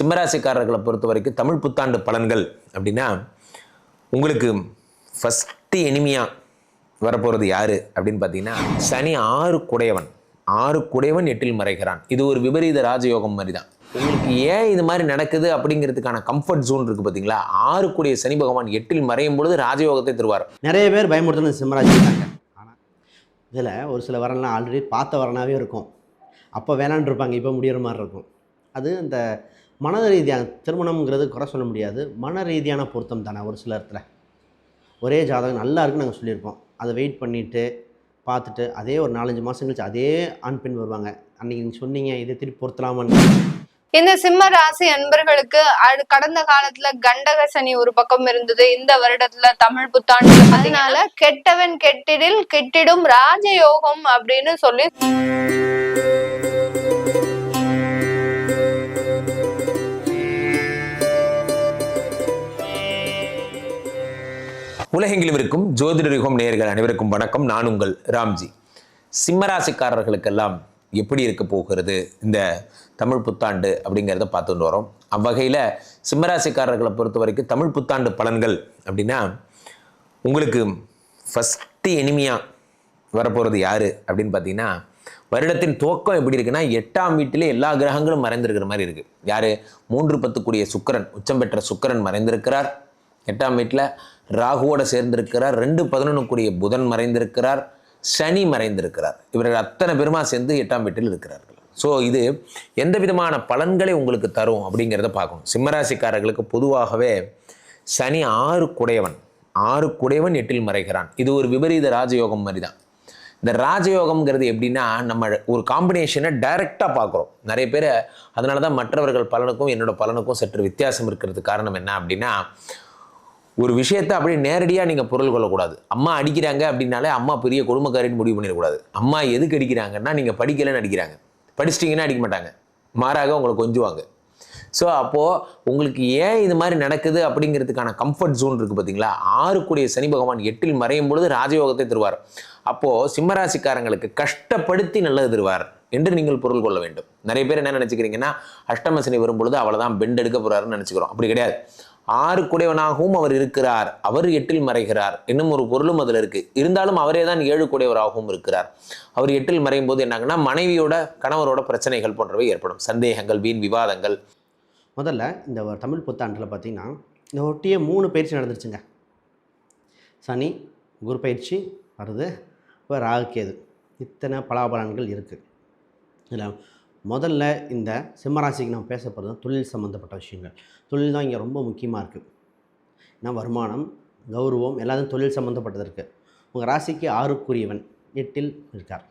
சிம்மராசிக்காரர்களை பொறுத்த வரைக்கும் தமிழ் புத்தாண்டு பலன்கள் அப்படின்னா உங்களுக்கு ஃபஸ்ட்டு எனிமியாக வரப்போகிறது யார் அப்படின்னு பார்த்தீங்கன்னா சனி ஆறு குடையவன். ஆறு குடையவன் எட்டில் மறைகிறான். இது ஒரு விபரீத ராஜயோகம் மாதிரி தான் உங்களுக்கு ஏன் இது மாதிரி நடக்குது அப்படிங்கிறதுக்கான கம்ஃபர்ட் ஜோன் இருக்குது பார்த்தீங்களா? ஆறு கூடிய சனி பகவான் எட்டில் மறையும் பொழுது ராஜயோகத்தை தருவார். நிறைய பேர் பயமுறுத்தணும் சிம்மராசி இருக்காங்க. ஆனால் இதில் ஒரு சில வரலாம் ஆல்ரெடி பார்த்த வரனாவே இருக்கும். அப்போ வேணான் இருப்பாங்க. இப்போ முடியிற மாதிரி இருக்கும். அது அந்த மன ரீதியான திருமணம்ங்கிறது குறை சொல்ல முடியாது. மன ரீதியான பொருத்தம் தானே ஒரு சில இடத்துல. ஒரே ஜாதகம் நல்லா இருக்குன்னு நாங்கள் சொல்லியிருப்போம் அதை வெயிட் பண்ணிவிட்டு பார்த்துட்டு அதே ஒரு நாலஞ்சு மாதம் கழிச்சு அதே ஆண் பெண் வருவாங்க. அன்றைக்கி நீங்கள் சொன்னீங்க இதை திருப்பி பொருத்தலாமான்னு. இந்த சிம்ம ராசி அன்பர்களுக்கு அடு- கடந்த காலத்துல கண்டக சனி ஒரு பக்கம் இருந்தது. இந்த வருடத்துல தமிழ் புத்தாண்டு அதனால கெட்டவன் கெட்டிடில் கெட்டிடும் ராஜயோகம் அப்படின்னு சொல்லி உலகெங்கிலும் இருக்கும் ஜோதிட யுகம் நேயர்கள் அனைவருக்கும் வணக்கம். நான் உங்கள் ராம்ஜி. சிம்மராசிக்காரர்களுக்கெல்லாம் எப்படி இருக்க போகிறது? இந்த தமிழ் புத்தாண்டு அப்படிங்கிறத பார்த்துட்டு வரோம். அவ்வகையில் சிம்மராசிக்காரர்களை பொறுத்த வரைக்கும் தமிழ் புத்தாண்டு பலன்கள் அப்படின்னா உங்களுக்கு ஃபஸ்ட்டு எனிமியாக வரப்போகிறது யார் அப்படின்னு பார்த்தீங்கன்னா வருடத்தின் துவக்கம் எப்படி இருக்குன்னா எட்டாம் வீட்டிலே எல்லா கிரகங்களும் மறைந்திருக்கிற மாதிரி இருக்குது யார்? மூன்று பத்துக்குரிய சுக்கிரன் உச்சம் பெற்ற சுக்கிரன் மறைந்திருக்கிறார். எட்டாம் வீட்டில் ராகுவோட சேர்ந்திருக்கிறார். ரெண்டு பதினொன்றுக்குரிய புதன் மறைந்திருக்கிறார். சனி மறைந்திருக்கிறார். இவர்கள் அத்தனை பெருமா சேர்ந்து எட்டாம் வீட்டில் இருக்கிறார்கள். ஸோ இது எந்த விதமான பலன்களை உங்களுக்கு தரும் அப்படிங்கிறத பார்க்கணும். சிம்மராசிக்காரர்களுக்கு பொதுவாகவே சனி ஆறு குடையவன் ஆறு குடையவன் எட்டில் மறைகிறான். இது ஒரு விபரீத ராஜயோகம் மாதிரி தான் இந்த ராஜயோகம்ங்கிறது எப்படின்னா நம்ம ஒரு காம்பினேஷனை டைரெக்டாக பார்க்குறோம். நிறைய பேர் அதனால தான் மற்றவர்கள் பலனுக்கும் என்னோட பலனுக்கும் சற்று வித்தியாசம் இருக்கிறது காரணம் என்ன அப்படின்னா ஒரு விஷயத்தை அப்படியே நேரடியாக நீங்கள் பொருள் கொள்ளக்கூடாது. அம்மா அடிக்கிறாங்க அப்படின்னாலே அம்மா பெரிய குடும்பக்காரின்னு முடிவு பண்ணிடக்கூடாது. அம்மா எதுக்கு அடிக்கிறாங்கன்னா நீங்கள் படிக்கலைன்னு அடிக்கிறாங்க. படிச்சிட்டிங்கன்னா அடிக்க மாட்டாங்க. மாறாக உங்களை கொஞ்சுவாங்க. ஸோ அப்போது உங்களுக்கு ஏன் இது மாதிரி நடக்குது அப்படிங்கிறதுக்கான கம்ஃபர்ட் ஜோன் இருக்குது பார்த்தீங்களா ஆறுக்குடைய சனி பகவான் எட்டில் மறையும் பொழுது ராஜயோகத்தை தருவார். அப்போது சிம்மராசிக்காரங்களுக்கு கஷ்டப்படுத்தி நல்லது தருவார் என்று நீங்கள் பொருள் கொள்ள வேண்டும். நிறைய பேர் என்ன நினச்சிக்கிறீங்கன்னா அஷ்டம சனி வரும் பொழுது அவ்வளோதான் பெண்ட் எடுக்க போகிறாருன்னு நினச்சிக்கிறோம். அப்படி கிடையாது. ஆறு குடையவனாகவும் அவர் இருக்கிறார். அவர் எட்டில் மறைகிறார். இன்னும் ஒரு பொருளும் அதில் இருக்கு. இருந்தாலும் அவரே தான் ஏழு குடையவராகவும் இருக்கிறார். அவர் எட்டில் மறையும் போது என்னாங்கன்னா மனைவியோட கணவரோட பிரச்சனைகள் போன்றவை ஏற்படும். சந்தேகங்கள் வீண் விவாதங்கள். முதல்ல இந்த தமிழ் புத்தாண்டில் பார்த்தீங்கன்னா இந்த ஒட்டியே மூணு பயிற்சி நடந்துருச்சுங்க. சனி குரு பயிற்சி வருது இப்போ ராகுக்கேது இத்தனை பலாபலன்கள் இருக்குது இதில் முதல்ல இந்த சிம்மராசிக்கு நம்ம பேச போகிறது தொழில் சம்மந்தப்பட்ட விஷயங்கள். தொழில் தான் இங்கே ரொம்ப முக்கியமாக இருக்குது ஏன்னா வருமானம் கௌரவம் எல்லாத்தையும் தொழில் சம்மந்தப்பட்டது இருக்குது உங்கள் ராசிக்கு ஆறுக்குரியவன் எட்டில் இருக்கார்.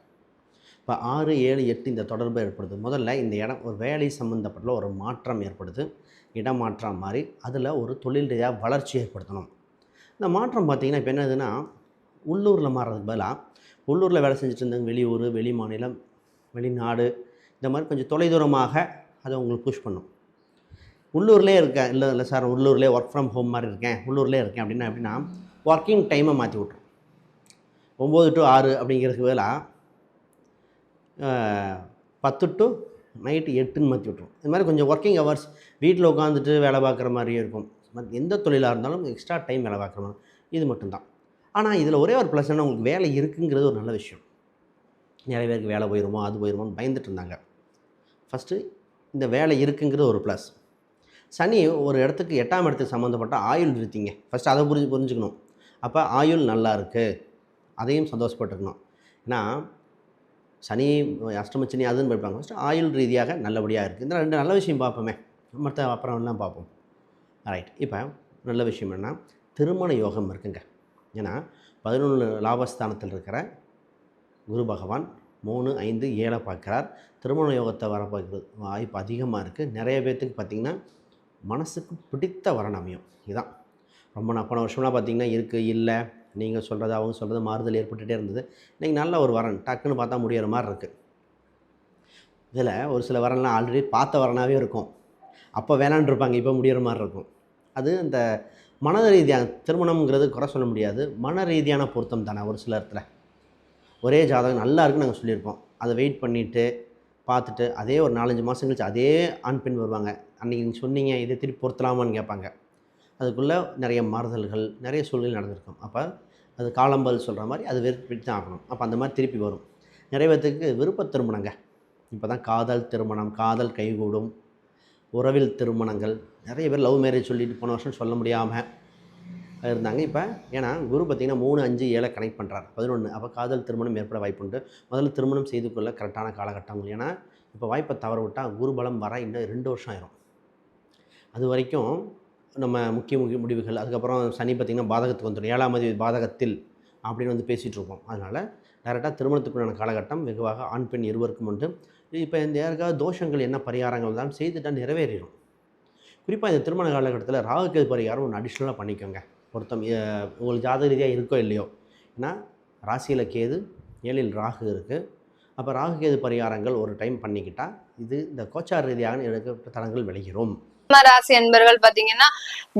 இப்போ ஆறு ஏழு எட்டு இந்த தொடர்பு ஏற்படுது. முதல்ல இந்த இடம் ஒரு வேலை சம்மந்தப்பட்ட ஒரு மாற்றம் ஏற்படுது. இடமாற்றம் மாதிரி அதில் ஒரு தொழில் ரீதியாக வளர்ச்சி ஏற்படுத்தணும். இந்த மாற்றம் பார்த்திங்கன்னா இப்போ என்னதுன்னா உள்ளூரில் மாறுறதுக்கு பதிலாக உள்ளூரில் வேலை செஞ்சுட்டு இருந்தவங்க வெளியூர் வெளி மாநிலம் வெளிநாடு இந்த மாதிரி கொஞ்சம் தொலைதூரமாக அதை உங்களுக்கு புஷ் பண்ணும். உள்ளூர்லேயே இருக்கேன். இல்லை இல்லை சார் உள்ளூர்லேயே ஒர்க் ஃப்ரம் ஹோம் மாதிரி இருக்கேன். உள்ளூர்லேயே இருக்கேன். அப்படின்னா அப்படின்னா ஒர்க்கிங் டைமை மாற்றி விட்ரும் ஒம்பது டு ஆறு அப்படிங்கிறதுக்கு வேலை பத்து டு நைட்டு எட்டுன்னு மாற்றி விட்ரும் இது மாதிரி கொஞ்சம் ஒர்க்கிங் ஹவர்ஸ் வீட்டில் உட்காந்துட்டு வேலை பார்க்குற மாதிரியும் இருக்கும். எந்த தொழிலாக இருந்தாலும் எக்ஸ்ட்ரா டைம் வேலை பார்க்குற மாதிரி. இது மட்டும்தான். ஆனால் இதில் ஒரே ஒரு ப்ளஸ் என்ன உங்களுக்கு வேலை இருக்குங்கிறது ஒரு நல்ல விஷயம். நிறைய பேருக்கு வேலை போயிருமோ அது போயிருமோன்னு பயந்துட்டு இருந்தாங்க. ஃபஸ்ட்டு இந்த வேலை இருக்குங்கிறது ஒரு ப்ளஸ் சனி ஒரு இடத்துக்கு எட்டாம் இடத்துக்கு சம்மந்தப்பட்ட ஆயுள் விருத்திங்க ஃபஸ்ட்டு அதை புரிஞ்சு புரிஞ்சுக்கணும். அப்போ ஆயுள் நல்லா இருக்குது அதையும் சந்தோஷப்பட்டுக்கணும். ஏன்னா சனி அஷ்டமச்சனி அதுன்னு படிப்பாங்க ஃபஸ்ட்டு ஆயுள் ரீதியாக நல்லபடியாக இருக்குது இந்த ரெண்டு நல்ல விஷயம் பார்ப்போமே. மற்ற அப்புறம் எல்லாம் பார்ப்போம். ரைட் இப்போ நல்ல விஷயம் என்ன திருமண யோகம் இருக்குங்க. ஏன்னா பதினொன்று லாபஸ்தானத்தில் இருக்கிற குரு பகவான் மூணு ஐந்து ஏழை பார்க்குறார். திருமண யோகத்தை வர பார்க்குறது வாய்ப்பு அதிகமாக இருக்குது நிறைய பேர்த்துக்கு பார்த்திங்கன்னா மனசுக்கு பிடித்த வரன் அமையும். இதுதான் ரொம்ப நான் போன வருஷம்லாம் பார்த்திங்கன்னா இருக்குது இல்லை நீங்கள் சொல்கிறது அவங்க சொல்கிறது மாறுதல் ஏற்பட்டுகிட்டே இருந்தது. இன்றைக்கி நல்ல ஒரு வரன் டக்குன்னு பார்த்தா முடியிற மாதிரி இருக்குது இதில் ஒரு சில வரன்லாம் ஆல்ரெடி பார்த்த வரனாகவே இருக்கும். அப்போ வேணான்னு இருப்பாங்க இப்போ முடிகிற மாதிரி இருக்கும். அது அந்த மன ரீதியான திருமணம்ங்கிறது குறை சொல்ல முடியாது. மன ரீதியான பொருத்தம் தானே ஒரு சில இடத்துல. ஒரே ஜாதகம் நல்லா இருக்குன்னு நாங்கள் சொல்லியிருப்போம். அதை வெயிட் பண்ணிவிட்டு பார்த்துட்டு அதே ஒரு நாலஞ்சு மாதம் கழிச்சு அதே ஆண் பெண் வருவாங்க. அன்றைக்கி நீங்கள் சொன்னீங்க இதை திருப்பி பொருத்தலாமான்னு கேட்பாங்க. அதுக்குள்ளே நிறைய மாறுதல்கள் நிறைய சூழ்நிலை நடந்திருக்கும். அப்போ அது காலம்பல் சொல்கிற மாதிரி அது விருப்பி தான் ஆகணும். அப்போ அந்த மாதிரி திருப்பி வரும். நிறைய பேர்த்துக்கு விருப்ப திருமணங்க. இப்போ தான் காதல் திருமணம் காதல் கைகூடும் உறவில் திருமணங்கள். நிறைய பேர் லவ் மேரேஜ் சொல்லிட்டு போன வருஷம் சொல்ல முடியாமல் இருந்தாங்க. இப்போ ஏன்னா குரு பார்த்திங்கன்னா மூணு அஞ்சு ஏழை கனெக்ட் பண்ணுறாரு பதினொன்று அப்போ காதல் திருமணம் ஏற்பட வாய்ப்புண்டு முதல்ல திருமணம் செய்து கொள்ள கரெக்டான காலகட்டம் ஏன்னா இப்போ வாய்ப்பை தவற விட்டால் குருபலம் வர இன்னும் ரெண்டு வருஷம் ஆயிரும். அது வரைக்கும் நம்ம முக்கிய முக்கிய முடிவுகள் அதுக்கப்புறம் சனி பார்த்திங்கன்னா பாதகத்துக்கு வந்துடும். ஏழாம் தேதி பாதகத்தில் அப்படின்னு வந்து பேசிகிட்டு அதனால் டேரெக்டாக திருமணத்துக்குள்ளான காலகட்டம் வெகுவாக ஆண் பெண் இருவருக்கும் உண்டு. இப்போ இந்த யாருக்காவது தோஷங்கள் என்ன பரிகாரங்கள் தான் செய்துட்டால் நிறைவேறிடும் குறிப்பாக இந்த திருமண காலகட்டத்தில் ராகுக்கேது பரிகாரம் ஒன்று அடிஷ்னலாக பண்ணிக்கோங்க. பொருத்தம் உங்களுக்கு ஜாதக ரீதியாக இருக்கோ இல்லையோ. ஏன்னா ராசியில் கேது ஏழில் ராகு இருக்குது அப்போ ராகு கேது பரிகாரங்கள் ஒரு டைம் பண்ணிக்கிட்டால் இது இந்த கோச்சார் ரீதியான எடுக்க தடங்கள் விளைகிறோம் சிம்ம ராசி என்பர்கள் பாத்தீங்கன்னா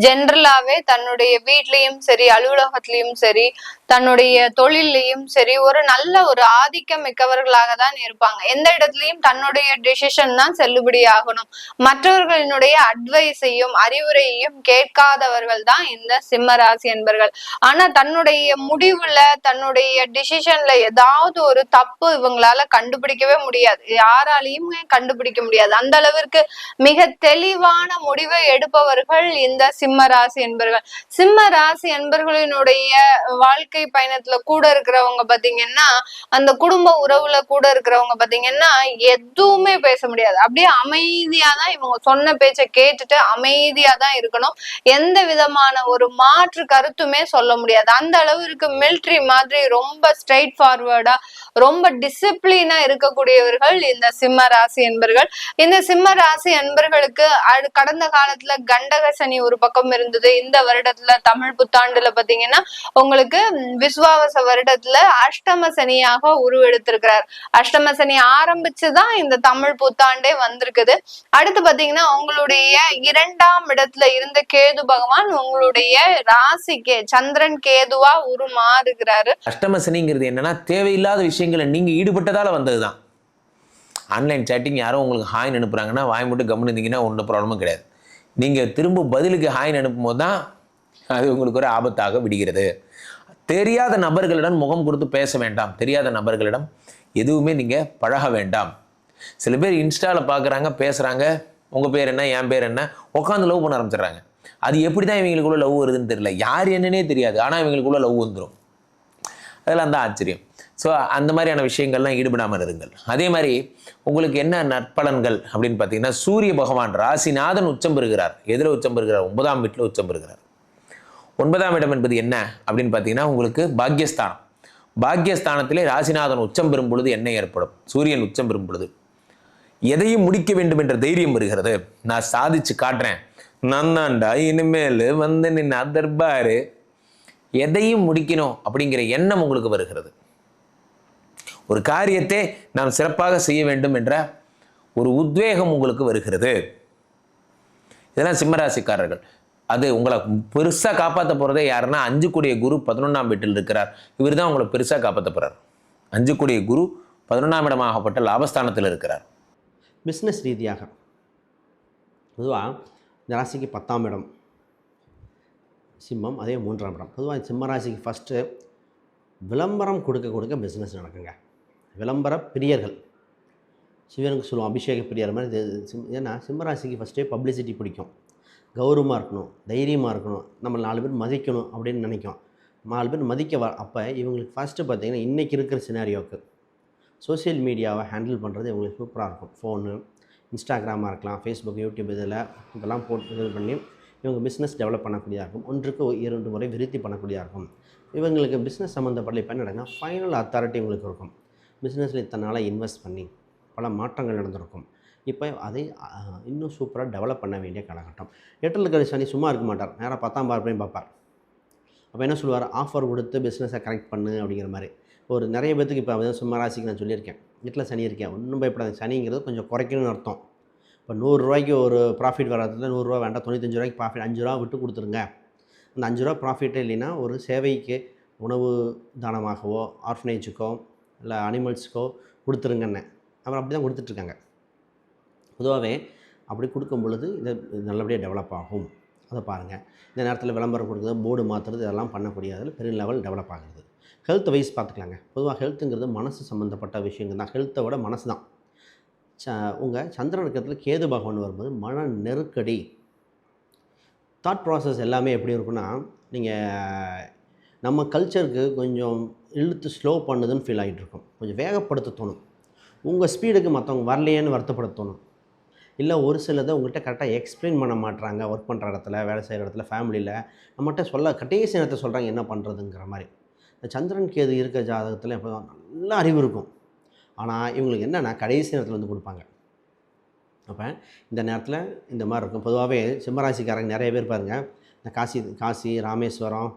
ஜென்ரலாவே தன்னுடைய வீட்லயும் சரி அலுவலகத்திலயும் சரி தன்னுடைய தொழிலையும் சரி ஒரு நல்ல ஒரு ஆதிக்கம் மிக்கவர்களாக தான் இருப்பாங்க. எந்த இடத்துலயும் தன்னுடைய டிசிஷன் தான் செல்லுபடி ஆகணும். மற்றவர்களினுடைய அட்வைஸையும் அறிவுரையையும் கேட்காதவர்கள் தான் இந்த சிம்ம ராசி என்பர்கள் ஆனா தன்னுடைய முடிவுல தன்னுடைய டிசிஷன்ல ஏதாவது ஒரு தப்பு இவங்களால கண்டுபிடிக்கவே முடியாது. யாராலையும் கண்டுபிடிக்க முடியாது? அந்த அளவிற்கு மிக தெளிவான முடிவை எடுப்பவர்கள் இந்த சிம்ம ராசி என்பர்கள். சிம்ம ராசி என்பர்களினுடைய வாழ்க்கை பயணத்துல கூட இருக்கிறவங்க பாத்தீங்கன்னா அந்த குடும்ப உறவுல கூட இருக்கிறவங்க பாத்தீங்கன்னா எதுவுமே பேச முடியாது. அப்படியே அமைதியா தான் இவங்க சொன்ன பேச்சை கேட்டுட்டு அமைதியா தான் இருக்கணும். எந்த விதமான ஒரு மாற்று கருத்துமே சொல்ல முடியாது. அந்த அளவிற்கு மிலிட்ரி மாதிரி ரொம்ப ஸ்ட்ரைட் ஃபார்வர்டா ரொம்ப டிசிப்ளினா இருக்கக்கூடியவர்கள் இந்த சிம்ம ராசி என்பர்கள். இந்த சிம்ம ராசி என்பர்களுக்கு அடு- கடந்த காலத்துல கண்டக சனி ஒரு பக்கம் இருந்தது. இந்த வருடத்துல தமிழ் புத்தாண்டுல பாத்தீங்கன்னா உங்களுக்கு விஸ்வாவச விசுவாவச வருடத்துல அஷ்டம சனியாக உருவெடுத்திருக்கிறார். அஷ்டம சனி ஆரம்பிச்சுதான் இந்த தமிழ் புத்தாண்டே வந்திருக்குது. அடுத்து பாத்தீங்கன்னா உங்களுடைய இரண்டாம் இடத்துல இருந்த கேது பகவான் உங்களுடைய ராசிக்கு சந்திரன் கேதுவா உருமாறுகிறாரு. அஷ்டம சனிங்கிறது என்னன்னா தேவையில்லாத விஷயங்களை நீங்க ஈடுபட்டதால வந்ததுதான். ஆன்லைன் சேட்டிங் யாரும் உங்களுக்கு ஹாய்னு அனுப்புகிறாங்கன்னா வாய் மட்டும் கம்முன்னு இருந்தீங்கன்னா ஒன்றும் ப்ராப்ளமும் கிடையாது. நீங்கள் திரும்ப பதிலுக்கு ஹாய்னு அனுப்பும் போது தான் அது உங்களுக்கு ஒரு ஆபத்தாக விடுகிறது. தெரியாத நபர்களிடம் முகம் கொடுத்து பேச வேண்டாம். தெரியாத நபர்களிடம் எதுவுமே நீங்கள் பழக வேண்டாம். சில பேர் இன்ஸ்டாவில் பார்க்குறாங்க பேசுகிறாங்க உங்கள் பேர் என்ன என் பேர் என்ன உட்காந்து லவ் பண்ண ஆரம்பிச்சிடுறாங்க. அது எப்படி தான் இவங்களுக்குள்ளே லவ் வருதுன்னு தெரியல. யார் என்னன்னே தெரியாது. ஆனால் இவங்களுக்குள்ளே லவ் வந்துடும் அதெல்லாம் தான் ஆச்சரியம். ஸோ அந்த மாதிரியான விஷயங்கள்லாம் ஈடுபடாமல் இருங்கள். அதே மாதிரி உங்களுக்கு என்ன நற்பலன்கள் அப்படின்னு பார்த்தீங்கன்னா சூரிய பகவான் ராசிநாதன் உச்சம் பெறுகிறார். எதில் உச்சம் பெறுகிறார்? ஒன்பதாம் வீட்டில் உச்சம் பெறுகிறார். ஒன்பதாம் இடம் என்பது என்ன அப்படின்னு பார்த்தீங்கன்னா உங்களுக்கு பாக்யஸ்தானம். பாக்யஸ்தானத்திலே ராசிநாதன் உச்சம் பெறும் பொழுது என்ன ஏற்படும்? சூரியன் உச்சம் பெறும் பொழுது. எதையும் முடிக்க வேண்டும் என்ற தைரியம் வருகிறது. நான் சாதிச்சு காட்டுறேன். நான் இனிமேல் வந்து நின்ன அதர்பாரு எதையும் முடிக்கணும் அப்படிங்கிற எண்ணம் உங்களுக்கு வருகிறது. ஒரு காரியத்தை நாம் சிறப்பாக செய்ய வேண்டும் என்ற ஒரு உத்வேகம் உங்களுக்கு வருகிறது. இதெல்லாம் சிம்மராசிக்காரர்கள். அது உங்களை பெருசாக காப்பாற்ற போகிறதே யாருன்னா அஞ்சு கூடிய குரு பதினொன்றாம் வீட்டில் இருக்கிறார். இவர் தான் உங்களை பெருசாக காப்பாற்ற போகிறார் அஞ்சு கூடிய குரு பதினொன்றாம் இடமாகப்பட்ட லாபஸ்தானத்தில் இருக்கிறார். பிஸ்னஸ் ரீதியாக. பொதுவாக இந்த ராசிக்கு பத்தாம் இடம். சிம்மம் அதே மூன்றாம் இடம். பொதுவாக சிம்ம ராசிக்கு ஃபஸ்ட்டு விளம்பரம் கொடுக்க கொடுக்க பிஸ்னஸ் நடக்குங்க. விளம்பர பிரியர்கள். சிவனுக்கு சொல்லுவோம் அபிஷேக பிரியர் மாதிரி ஏன்னா சிம்மராசிக்கு ஃபஸ்ட்டே பப்ளிசிட்டி பிடிக்கும். கௌரவமாக இருக்கணும் தைரியமாக இருக்கணும் நம்ம நாலு பேர் மதிக்கணும் அப்படின்னு நினைக்கும். நாலு பேர் மதிக்க வ அப்போ இவங்களுக்கு ஃபஸ்ட்டு பார்த்திங்கன்னா இன்றைக்கி இருக்கிற சினாரியோக்கு சோஷியல் மீடியாவை ஹேண்டில் பண்ணுறது இவங்களுக்கு சூப்பராக இருக்கும். ஃபோனு இன்ஸ்டாகிராமாக இருக்கலாம் ஃபேஸ்புக் யூடியூப் இதில் இதெல்லாம் போட்டு இது பண்ணி இவங்க பிஸ்னஸ் டெவலப் பண்ணக்கூடியதாக இருக்கும். ஒன்றுக்கு இரண்டு முறை விருத்தி பண்ணக்கூடியதாக இருக்கும். இவங்களுக்கு பிஸ்னஸ் சம்மந்தப்பட்ட இப்போ என்ன ஃபைனல் அத்தாரிட்டி உங்களுக்கு இருக்கும். பிஸ்னஸில் இத்தனை நாளாக இன்வெஸ்ட் பண்ணி பல மாற்றங்கள் நடந்திருக்கும். இப்போ அதை இன்னும் சூப்பராக டெவலப் பண்ண வேண்டிய காலகட்டம். எட்டில் இருக்கிற சனி சும்மா இருக்க மாட்டார். நேராக பத்தாம் பார்ப்பையும் பார்ப்பார். அப்போ என்ன சொல்லுவார்? ஆஃபர் கொடுத்து பிஸ்னஸை கரெக்ட் பண்ணு அப்படிங்கிற மாதிரி. ஒரு நிறைய பேத்துக்கு இப்போ அதான் சும்மா ராசிக்கு நான் சொல்லியிருக்கேன். வீட்டில் சனி இருக்கேன் ஒன்றும் பயப்படாது சனிங்கிறது கொஞ்சம் குறைக்கணும்னு அர்த்தம். இப்போ நூறுரூவாய்க்கு ஒரு ப்ராஃபிட் வராதுல நூறுரூவா வேண்டாம். தொண்ணூத்தஞ்சு ரூபாய்க்கு ப்ராஃபிட் அஞ்சு ரூபா விட்டு கொடுத்துருங்க. அந்த அஞ்சு ரூபா ப்ராஃபிட்டே இல்லைன்னா ஒரு சேவைக்கு உணவு தானமாகவோ ஆர்ஃபனேஜுக்கோ இல்லை அனிமல்ஸுக்கோ கொடுத்துருங்கன்னு அப்புறம் அப்படி தான் கொடுத்துட்ருக்காங்க. பொதுவாகவே அப்படி கொடுக்கும் பொழுது இது நல்லபடியாக டெவலப் ஆகும். அதை பாருங்கள் இந்த நேரத்தில் விளம்பரம் கொடுக்குறது போர்டு மாற்றுறது இதெல்லாம் பண்ணக்கூடியதில் பெரிய லெவல் டெவலப் ஆகுது. ஹெல்த் வைஸ் பார்த்துக்கலாங்க. பொதுவாக ஹெல்த்துங்கிறது மனசு சம்மந்தப்பட்ட விஷயங்கள் தான். ஹெல்த்தை விட மனசு தான். ச உங்கள் சந்திரன் கேது பகவான் வரும்போது மன நெருக்கடி. தாட் ப்ராசஸ் எல்லாமே எப்படி இருக்குன்னா நீங்கள் நம்ம கல்ச்சருக்கு கொஞ்சம் இழுத்து ஸ்லோ பண்ணுதுன்னு ஃபீல் ஆகிட்டு இருக்கும் கொஞ்சம் வேகப்படுத்த தோணும். உங்கள் ஸ்பீடுக்கு மற்றவங்க வரலையேன்னு வருத்தப்பட தோணும். இல்லை ஒரு சிலதை உங்கள்கிட்ட கரெக்டாக எக்ஸ்பிளைன் பண்ண மாட்டுறாங்க ஒர்க் பண்ணுற இடத்துல வேலை செய்கிற இடத்துல ஃபேமிலியில் நம்மகிட்ட சொல்ல கடைசி நேரத்தை சொல்கிறாங்க என்ன பண்ணுறதுங்கிற மாதிரி. இந்த சந்திரன் கேது இருக்க ஜாதகத்தில் இப்போ நல்ல அறிவு இருக்கும். ஆனால் இவங்களுக்கு என்னென்னா கடைசி நேரத்தில் வந்து கொடுப்பாங்க. அப்போ இந்த நேரத்தில் இந்த மாதிரி இருக்கும். பொதுவாகவே சிம்மராசிக்காரங்க நிறைய பேர் பாருங்கள் இந்த காசி காசி ராமேஸ்வரம்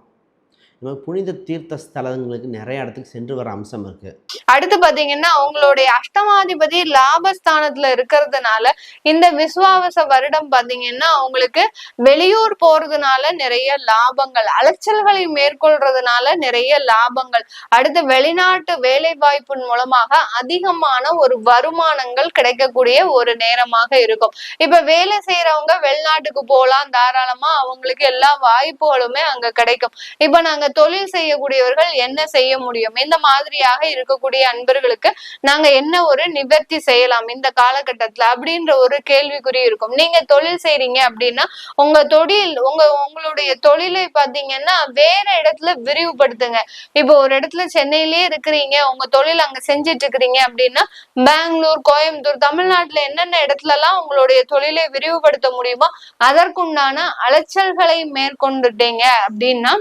இந்த மாதிரி புனித தீர்த்த ஸ்தலங்களுக்கு நிறைய இடத்துக்கு சென்று வர அம்சம் இருக்கு. அடுத்து பாத்தீங்கன்னா அவங்களுடைய அஷ்டமாதிபதி லாபஸ்தானத்துல இருக்கிறதுனால இந்த விசுவாவச வருடம் பாத்தீங்கன்னா அவங்களுக்கு வெளியூர் போறதுனால நிறைய லாபங்கள் அலைச்சல்களை மேற்கொள்றதுனால நிறைய லாபங்கள். அடுத்து வெளிநாட்டு வேலை வாய்ப்பின் மூலமாக அதிகமான ஒரு வருமானங்கள் கிடைக்கக்கூடிய ஒரு நேரமாக இருக்கும். இப்ப வேலை செய்யறவங்க வெளிநாட்டுக்கு போகலாம் தாராளமா அவங்களுக்கு எல்லா வாய்ப்புகளுமே அங்க கிடைக்கும். இப்ப நாங்க தொழில் செய்யக்கூடியவர்கள் என்ன செய்ய முடியும்? இந்த மாதிரியாக இருக்கக்கூடிய அன்பர்களுக்கு நாங்க என்ன ஒரு நிவர்த்தி செய்யலாம் இந்த காலகட்டத்துல அப்படின்ற ஒரு கேள்விக்குறி இருக்கும். நீங்க தொழில் செய்றீங்க அப்படின்னா உங்க தொழில் உங்க உங்களுடைய தொழிலை பாத்தீங்கன்னா வேற இடத்துல விரிவுபடுத்துங்க. இப்போ ஒரு இடத்துல சென்னையிலேயே இருக்கிறீங்க உங்க தொழில் அங்க செஞ்சிட்டு இருக்கிறீங்க அப்படின்னா பெங்களூர் கோயம்புத்தூர் தமிழ்நாட்டுல என்னென்ன இடத்துல எல்லாம் உங்களுடைய தொழிலை விரிவுபடுத்த முடியுமோ அதற்குண்டான அலைச்சல்களை மேற்கொண்டுட்டீங்க அப்படின்னா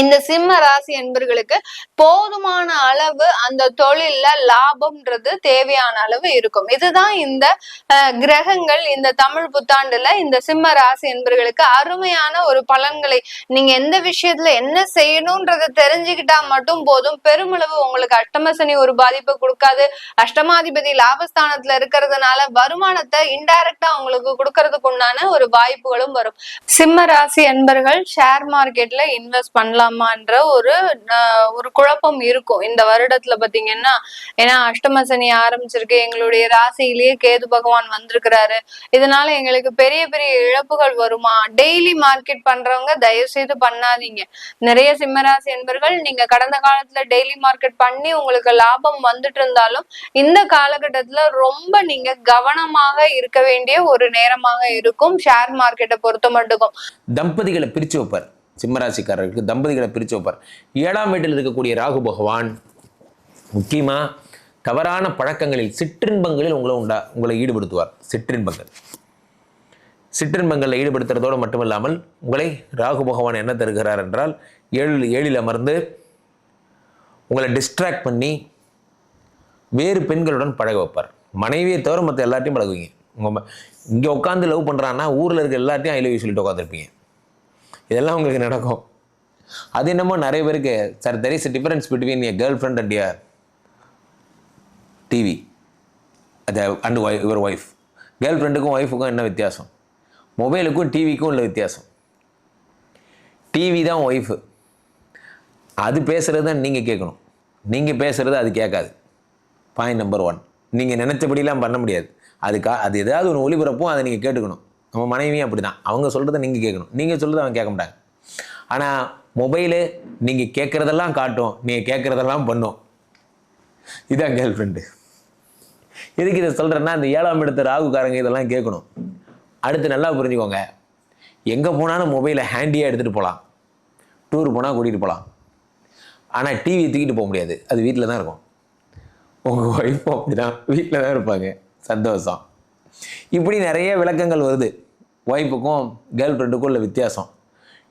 இந்த சிம்ம ராசி என்பர்களுக்கு போதுமான அளவு அந்த தொழில்ல லாபம்ன்றது தேவையான அளவு இருக்கும். இதுதான் இந்த கிரகங்கள் இந்த தமிழ் புத்தாண்டுல இந்த சிம்ம ராசி என்பர்களுக்கு அருமையான ஒரு பலன்களை நீங்க எந்த விஷயத்துல என்ன செய்யணும்ன்றத தெரிஞ்சுக்கிட்டா மட்டும் போதும். பெருமளவு உங்களுக்கு அஷ்டமசனி ஒரு பாதிப்பை கொடுக்காது. அஷ்டமாதிபதி லாபஸ்தானத்துல இருக்கிறதுனால வருமானத்தை இன்டைரக்டா உங்களுக்கு கொடுக்கறதுக்கு உண்டான ஒரு வாய்ப்புகளும் வரும். சிம்ம ராசி என்பர்கள் ஷேர் மார்க்கெட்ல இன்வெஸ்ட் பண்ணலாம். போகலாமான்ற ஒரு ஒரு குழப்பம் இருக்கும். இந்த வருடத்துல பாத்தீங்கன்னா ஏன்னா அஷ்டம சனி ஆரம்பிச்சிருக்கு. எங்களுடைய ராசியிலேயே கேது பகவான் வந்திருக்கிறாரு. இதனால எங்களுக்கு பெரிய பெரிய இழப்புகள் வருமா? டெய்லி மார்க்கெட் பண்றவங்க தயவு செய்து பண்ணாதீங்க. நிறைய சிம்மராசி என்பர்கள் நீங்க கடந்த காலத்துல டெய்லி மார்க்கெட் பண்ணி உங்களுக்கு லாபம் வந்துட்டு இருந்தாலும் இந்த காலகட்டத்துல ரொம்ப நீங்க கவனமாக இருக்க வேண்டிய ஒரு நேரமாக இருக்கும். ஷேர் மார்க்கெட்டை பொறுத்த மட்டுக்கும். தம்பதிகளை பிரிச்சு வைப்பார். சிம்மராசிக்காரர்களுக்கு தம்பதிகளை பிரித்து வைப்பார். ஏழாம் வீட்டில் இருக்கக்கூடிய ராகு பகவான் முக்கியமாக தவறான பழக்கங்களில் சிற்றின்பங்களில் உங்களை உண்டா உங்களை ஈடுபடுத்துவார். சிற்றின்பங்கள். சிற்றின்பங்களில் ஈடுபடுத்துறதோடு மட்டுமில்லாமல் உங்களை ராகு பகவான் என்ன தருகிறார் என்றால் ஏழு ஏழில் அமர்ந்து உங்களை டிஸ்ட்ராக்ட் பண்ணி வேறு பெண்களுடன் பழக வைப்பார். மனைவியை தவிர மற்ற எல்லாத்தையும் பழகுவீங்க. உங்கள் இங்கே உட்காந்து லவ் பண்ணுறான்னா ஊரில் இருக்க எல்லாத்தையும் ஐ லவ் யூ சொல்லிட்டு உட்காந்துருப்பீங்க இதெல்லாம் உங்களுக்கு நடக்கும். அது என்னமோ நிறைய பேருக்கு sir there is difference between a girlfriend and your TV அது அண்ட் யுவர் ஒய்ஃப் கேர்ள் ஃப்ரெண்டுக்கும் ஒய்ஃபுக்கும் என்ன வித்தியாசம்? மொபைலுக்கும் டிவிக்கும் உள்ள வித்தியாசம். டிவி தான் ஒய்ஃபு அது பேசுகிறது தான் நீங்கள் கேட்கணும். நீங்கள் பேசுகிறது அது கேட்காது. பாயிண்ட் நம்பர் ஒன் நீங்கள் நினச்சபடிலாம் பண்ண முடியாது. அதுக்கா அது ஏதாவது ஒன்று ஒளிபரப்பும் அதை நீங்கள் கேட்டுக்கணும். நம்ம மனைவியும் அப்படி தான் அவங்க சொல்கிறத நீங்கள் கேட்கணும். நீங்கள் சொல்கிறத அவன் கேட்க மாட்டாங்க. ஆனால் மொபைலு நீங்கள் கேட்குறதெல்லாம் காட்டும். நீங்கள் கேட்குறதெல்லாம் பண்ணும். இதான் கேர்ள் ஃப்ரெண்டு எதுக்கு இதை சொல்கிறேன்னா இந்த ஏழாம் இடத்து ராகுக்காரங்க இதெல்லாம் கேட்கணும். அடுத்து நல்லா புரிஞ்சுக்கோங்க. எங்கே போனாலும் மொபைலை ஹேண்டியாக எடுத்துகிட்டு போகலாம் டூர் போனால் கூட்டிகிட்டு போகலாம் ஆனால் டிவி தூக்கிட்டு போக முடியாது. அது வீட்டில் தான் இருக்கும். உங்கள் ஒய்ஃபும் அப்படி தான் வீட்டில் தான் இருப்பாங்க. சந்தோஷம். இப்படி நிறைய விளக்கங்கள் வருது. ஒய்ஃபுக்கும் கேர்ள் ஃப்ரெண்டுக்கும் உள்ள வித்தியாசம்.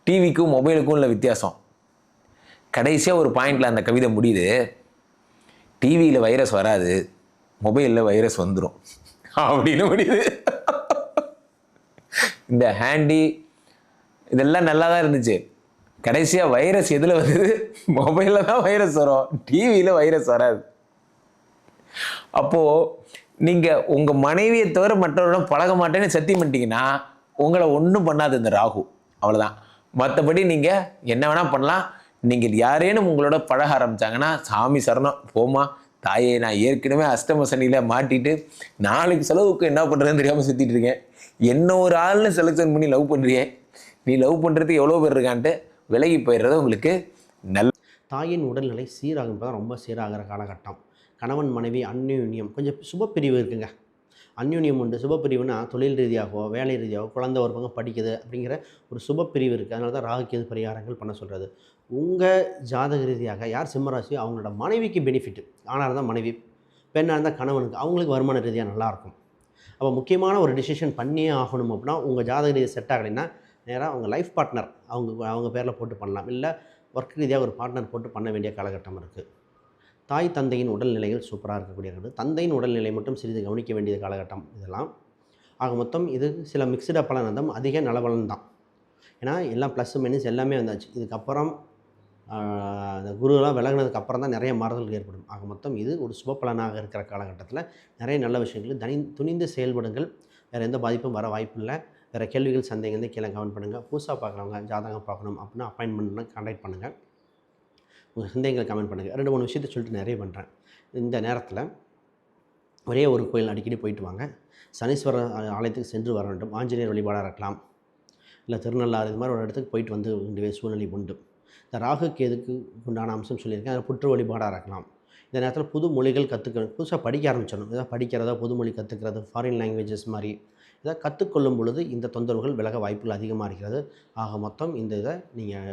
டிவிக்கும் மொபைலுக்கும் உள்ள வித்தியாசம். கடைசியாக ஒரு பாயிண்டில் அந்த கவிதை முடியுது. டிவியில் வைரஸ் வராது. மொபைலில் வைரஸ் வந்துடும் அப்படின்னு முடியுது. இந்த ஹேண்டி இதெல்லாம் நல்லா தான் இருந்துச்சு. கடைசியாக வைரஸ் எதில் வந்தது மொபைலில் தான் வைரஸ் வரும். டிவியில் வைரஸ் வராது. அப்போது நீங்கள் உங்கள் மனைவியை தவிர மற்றவரிடம் பழக மாட்டேன்னு சத்தியம் பண்ணிட்டீங்கன்னா உங்களை ஒன்றும் பண்ணாது இந்த ராகு. அவ்வளோதான் மற்றபடி நீங்கள் என்ன வேணால் பண்ணலாம். நீங்கள் யாரேனும் உங்களோட பழக ஆரம்பித்தாங்கன்னா சாமி சரணம் போமா தாயே நான் ஏற்கனவே அஷ்டம சனியில் மாட்டிட்டு நாளைக்கு செலவுக்கு என்ன பண்ணுறதுன்னு தெரியாமல் சுற்றிட்டு இருக்கேன். என்ன ஒரு ஆள்னு செலெக்ஷன் பண்ணி லவ் பண்ணுறியே நீ லவ் பண்ணுறதுக்கு எவ்வளோ பேர் இருக்கான்ட்டு விலகி போயிடுறது உங்களுக்கு நல்ல தாயின் உடல்நிலை சீராகும்போது தான் ரொம்ப சீராகிற காலகட்டம். கணவன் மனைவி அந்யூன்யம். கொஞ்சம் சுபப்பிரிவு இருக்குங்க. அந்யூன்யம் உண்டு. சுபப்பிரிவுனா தொழில் ரீதியாகவோ வேலை ரீதியாகவோ குழந்தை ஒரு பக்கம் படிக்குது அப்படிங்கிற ஒரு சுபப்பிரிவு இருக்குது அதனால தான் ராகுக்கேது பரிகாரங்கள் பண்ண சொல்கிறது உங்கள் ஜாதக ரீதியாக யார் சிம்மராசி அவங்களோட மனைவிக்கு பெனிஃபிட் ஆணாக இருந்தால் மனைவி பெண்ணாக இருந்தால் கணவனுக்கு. அவங்களுக்கு வருமான ரீதியாக நல்லாயிருக்கும் அப்போ முக்கியமான ஒரு டிசிஷன் பண்ணியே ஆகணும் அப்படின்னா உங்கள் ஜாதக ரீதியாக செட் ஆகலைன்னா நேராக அவங்க லைஃப் பார்ட்னர் அவங்க அவங்க பேரில் போட்டு பண்ணலாம். இல்லை ஒர்க் ரீதியாக ஒரு பார்ட்னர் போட்டு பண்ண வேண்டிய காலகட்டம் இருக்குது தாய் தந்தையின் உடல்நிலைகள் சூப்பராக இருக்கக்கூடியது தந்தையின் உடல்நிலை மட்டும் சிறிது கவனிக்க வேண்டிய காலகட்டம் இதெல்லாம். ஆக மொத்தம் இது சில மிக்சடாக பலன் இருந்தால் அதிக நலபலன் தான். ஏன்னா எல்லாம் ப்ளஸ் மைனஸ் எல்லாமே வந்தாச்சு. இதுக்கப்புறம் அந்த குருலாம் குருவெல்லாம் விலகினதுக்கு அப்புறம் தான் நிறைய மாறுதல் ஏற்படும். ஆக மொத்தம் இது ஒரு சுப பலனாக இருக்கிற காலகட்டத்தில் நிறைய நல்ல விஷயங்கள் தனி துணிந்து செயல்படுங்கள். வேறு எந்த பாதிப்பும் வர வாய்ப்பில்லை வேறு கேள்விகள் சந்தேகம் வந்து கீழே கவன் பண்ணுங்கள் புதுசாக பார்க்குறவங்க ஜாதகம் பார்க்கணும் அப்படின்னா அப்பாயின்மெண்ட்னா கான்டாக்ட் பண்ணுங்கள் உங்கள் சந்தேகங்களை கமெண்ட் பண்ணுங்கள் ரெண்டு மூணு விஷயத்தை சொல்லிட்டு நிறைய பண்ணுறேன் இந்த நேரத்தில் ஒரே ஒரு கோயில் அடிக்கடி போயிட்டு வாங்க. சனீஸ்வரர் ஆலயத்துக்கு சென்று வர வேண்டும். ஆஞ்சநேயர் வழிபாடாக இருக்கலாம். இல்லை திருநள்ளாறு இது மாதிரி ஒரு இடத்துக்கு போயிட்டு வந்து வேண்டிய சூழ்நிலை உண்டு. இந்த ராகு கேதுக்கு உண்டான அம்சம் சொல்லியிருக்கேன். அதில் புற்று வழிபாடாக இருக்கலாம். இந்த நேரத்தில் புது மொழிகள் கற்றுக்கணும் புதுசாக படிக்க ஆரம்பிச்சிடணும். ஏதாவது படிக்கிறதா புது மொழி கற்றுக்கிறது ஃபாரின் லாங்குவேஜஸ் மாதிரி இதை கற்றுக்கொள்ளும் பொழுது இந்த தொந்தரவுகள் விலக வாய்ப்புகள் அதிகமாக இருக்கிறது. ஆக மொத்தம் இந்த இதை நீங்கள்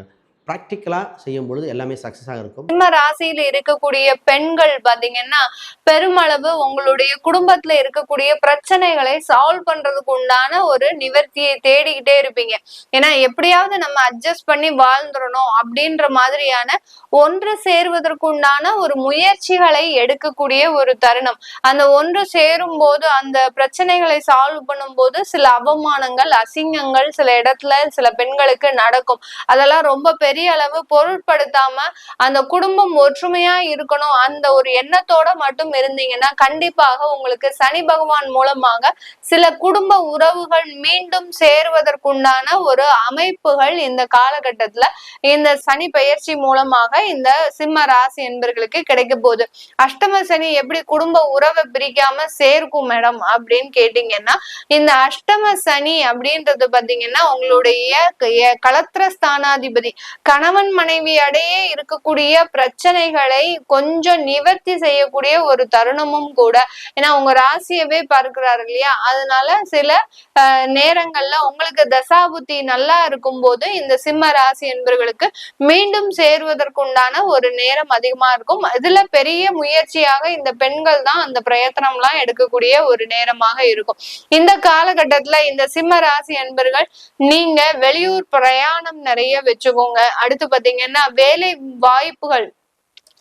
ப்ராக்டிக்கலாக செய்யும் பொழுது எல்லாமே சக்ஸஸாக இருக்கும். சிம்ம ராசியில இருக்கக்கூடிய பெண்கள் பாத்தீங்கன்னா பெருமளவு உங்களுடைய குடும்பத்துல இருக்கக்கூடிய பிரச்சனைகளை சால்வ் பண்றதுக்கு உண்டான ஒரு நிவர்த்தியை தேடிக்கிட்டே இருப்பீங்க. ஏன்னா எப்படியாவது நம்ம அட்ஜஸ்ட் பண்ணி வாழ்ந்துடணும் அப்படின்ற மாதிரியான ஒன்று சேருவதற்கு உண்டான ஒரு முயற்சிகளை எடுக்கக்கூடிய ஒரு தருணம். அந்த ஒன்று சேரும் போது அந்த பிரச்சனைகளை சால்வ் பண்ணும்போது சில அவமானங்கள் அசிங்கங்கள் சில இடத்துல சில பெண்களுக்கு நடக்கும். அதெல்லாம் ரொம்ப பெரிய அளவு பொருட்படுத்தாம அந்த குடும்பம் ஒற்றுமையா இருக்கணும். அந்த ஒரு எண்ணத்தோட மட்டும் இருந்தீங்கன்னா கண்டிப்பாக உங்களுக்கு சனி பகவான் மூலமாக சில குடும்ப உறவுகள் மீண்டும் சேருவதற்குண்டான ஒரு அமைப்புகள் இந்த காலகட்டத்துல இந்த சனி பயிற்சி மூலமாக இந்த சிம்ம ராசி என்பர்களுக்கு கிடைக்க போகுது. அஷ்டம சனி எப்படி குடும்ப உறவை பிரிக்காம சேர்க்கும் மேடம் அப்படின்னு கேட்டீங்கன்னா இந்த அஷ்டம சனி அப்படின்றது பாத்தீங்கன்னா உங்களுடைய களத்திர ஸ்தானாதிபதி கணவன் மனைவி இடையே இருக்கக்கூடிய பிரச்சனைகளை கொஞ்சம் நிவர்த்தி செய்யக்கூடிய ஒரு தருணமும் கூட. ஏன்னா உங்க ராசியவே பார்க்கிறாரு இல்லையா? அதனால சில நேரங்கள்ல உங்களுக்கு தசாபுத்தி நல்லா இருக்கும் போது இந்த சிம்ம ராசி என்பவர்களுக்கு மீண்டும் சேருவதற்குண்டான ஒரு நேரம் அதிகமா இருக்கும். இதுல பெரிய முயற்சியாக இந்த பெண்கள் தான் அந்த பிரயத்தனம்லாம் எடுக்கக்கூடிய ஒரு நேரமாக இருக்கும். இந்த காலகட்டத்துல இந்த சிம்ம ராசி என்பர்கள் நீங்க வெளியூர் பிரயாணம் நிறைய வச்சுக்கோங்க. அடுத்து பாத்தீங்கன்னா வேலை வாய்ப்புகள்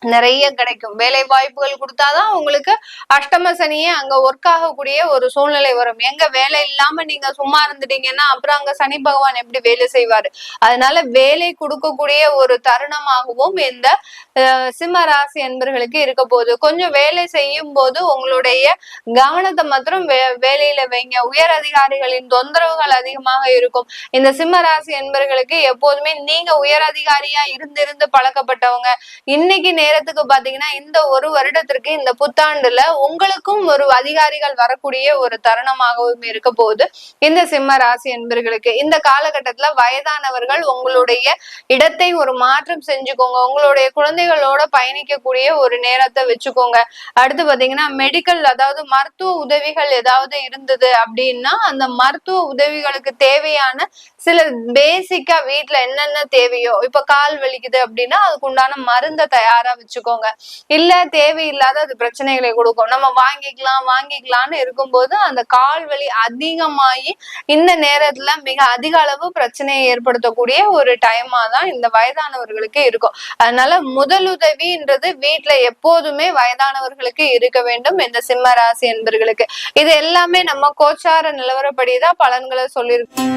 நிறைய கிடைக்கும். வேலை வாய்ப்புகள் கொடுத்தாதான் உங்களுக்கு அஷ்டம சனியே அங்க ஒர்க் ஆகக்கூடிய ஒரு சூழ்நிலை வரும். எங்க வேலை இல்லாம நீங்க சும்மா இருந்துட்டீங்கன்னா அப்புறம் அங்க சனி பகவான் எப்படி வேலை செய்வாரு? அதனால வேலை கொடுக்கக்கூடிய ஒரு தருணமாகவும் இந்த சிம்ம ராசி என்பர்களுக்கு இருக்க போகுது. கொஞ்சம் வேலை செய்யும் போது உங்களுடைய கவனத்தை மாத்திரம் வே- வேலையில வைங்க. உயர் அதிகாரிகளின் தொந்தரவுகள் அதிகமாக இருக்கும். இந்த சிம்ம ராசி என்பர்களுக்கு எப்போதுமே நீங்க உயர் அதிகாரியா இருந்திருந்து பழக்கப்பட்டவங்க. இன்னைக்கு நேரத்துக்கு பாத்தீங்கன்னா இந்த ஒரு வருடத்திற்கு இந்த புத்தாண்டுல உங்களுக்கும் ஒரு அதிகாரிகள் வரக்கூடிய ஒரு தருணமாகவும் இருக்க போகுது. இந்த சிம்ம ராசி என்பர்களுக்கு இந்த காலகட்டத்துல வயதானவர்கள் உங்களுடைய இடத்தை ஒரு மாற்றம் செஞ்சுக்கோங்க. உங்களுடைய குழந்தைகளோட பயணிக்கக்கூடிய ஒரு நேரத்தை வச்சுக்கோங்க. அடுத்து பாத்தீங்கன்னா மெடிக்கல் அதாவது மருத்துவ உதவிகள் ஏதாவது இருந்தது அப்படின்னா அந்த மருத்துவ உதவிகளுக்கு தேவையான சில பேசிக்கா வீட்ல என்னென்ன தேவையோ இப்ப கால் வலிக்குது அப்படின்னா அதுக்கு உண்டான மருந்தை தயாரா வச்சுக்கோங்க. இல்ல தேவையில்லாத அது பிரச்சனைகளை கொடுக்கும். நம்ம வாங்கிக்கலாம் வாங்கிக்கலாம்னு இருக்கும்போது அந்த கால் வலி அதிகமாகி இந்த நேரத்துல மிக அதிக அளவு பிரச்சனையை ஏற்படுத்தக்கூடிய ஒரு டைமா தான் இந்த வயதானவர்களுக்கு இருக்கும். அதனால முதலுதவின்றது வீட்டுல எப்போதுமே வயதானவர்களுக்கு இருக்க வேண்டும் இந்த சிம்ம ராசி என்பர்களுக்கு. இது எல்லாமே நம்ம கோச்சார நிலவரப்படிதான் பலன்களை சொல்லியிருக்கோம்